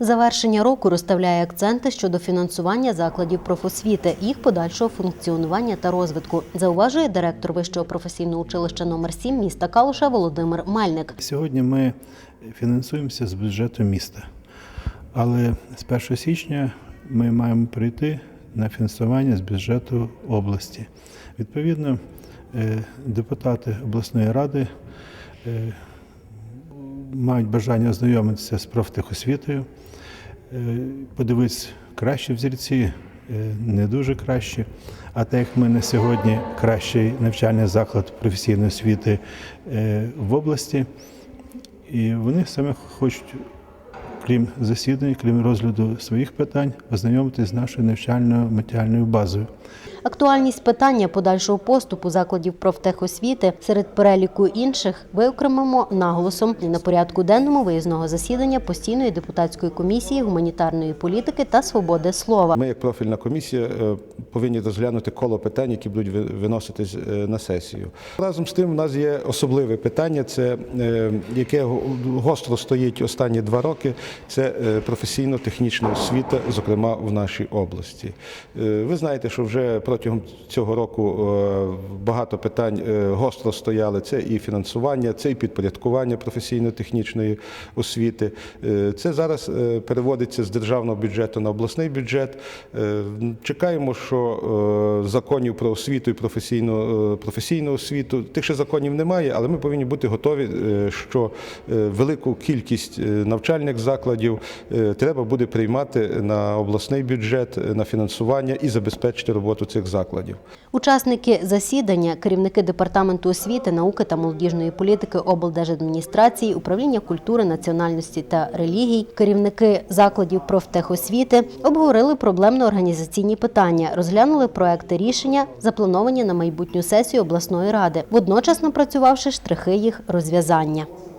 Завершення року розставляє акценти щодо фінансування закладів профосвіти, їх подальшого функціонування та розвитку, зауважує директор вищого професійного училища номер 7 міста Калуша Володимир Мельник. Сьогодні ми фінансуємося з бюджету міста, але з 1 січня ми маємо прийти на фінансування з бюджету області. Відповідно, е, депутати обласної ради е, мають бажання ознайомитися з профтехосвітою, е, подивитися кращі взірці, е, не дуже кращі. А так як ми на сьогодні кращий навчальний заклад професійної освіти е, в області, і вони саме хочуть, крім засідань, крім розгляду своїх питань, ознайомитися з нашою навчальною матеріальною базою. Актуальність питання подальшого поступу закладів профтехосвіти серед переліку інших виокремимо наголосом на порядку денному виїзного засідання постійної депутатської комісії гуманітарної політики та свободи слова. Ми, як профільна комісія, е, повинні розглянути коло питань, які будуть виноситись е, на сесію. Разом з тим, у нас є особливе питання, це е, яке гостро стоїть останні два роки. Це професійно-технічна освіта, зокрема в нашій області. Ви знаєте, що вже протягом цього року е, багато питань е, гостро стояли. Це і фінансування, це і підпорядкування професійно-технічної освіти. Е, Це зараз переводиться з державного бюджету на обласний бюджет. Чекаємо, що законів про освіту і професійну, професійну освіту тих ще законів немає, але ми повинні бути готові, що велику кількість навчальних закладів треба буде приймати на обласний бюджет на фінансування і забезпечити роботу цих закладів. Учасники засідання, керівники департаменту освіти, науки та молодіжної політики облдержадміністрації, управління культури, національності та релігій, керівники закладів профтехосвіти обговорили проблемно-організаційні питання, розглянули проекти рішення, заплановані на майбутню сесію обласної ради, водночас напрацювавши штрихи їх розв'язання.